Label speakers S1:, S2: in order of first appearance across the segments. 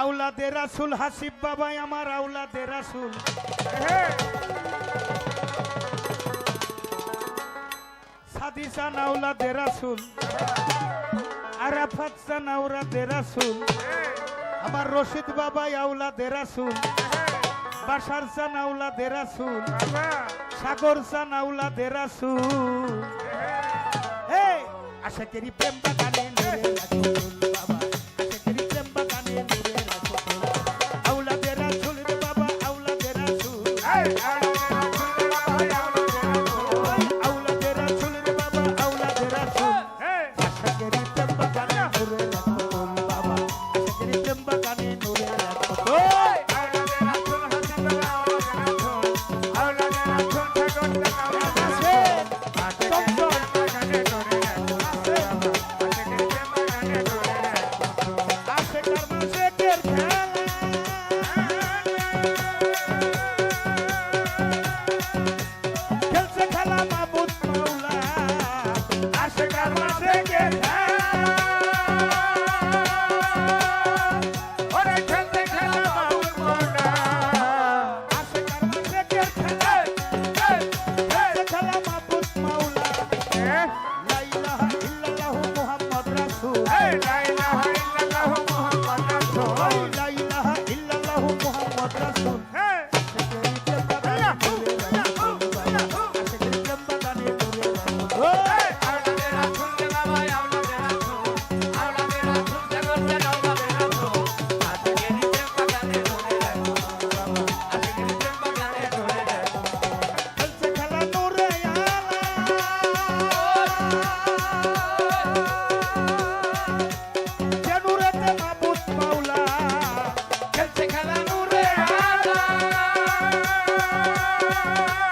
S1: আউলাদে রাসুল, হাসিব বাবাই আমার আউলাদে রাসুল। সাদিসান আউলাদে রাসুল। আরাফাত সান আউলাদে রাসুল। আমার রশিদ বাবাই আউলাদে রাসুল। বাসার সান আউলাদে রাসুল। সাগর সান আউলাদে রাসুল। আশা করি প্রেম বাগানে
S2: querida pa' ganar
S1: world.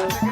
S1: Thank you.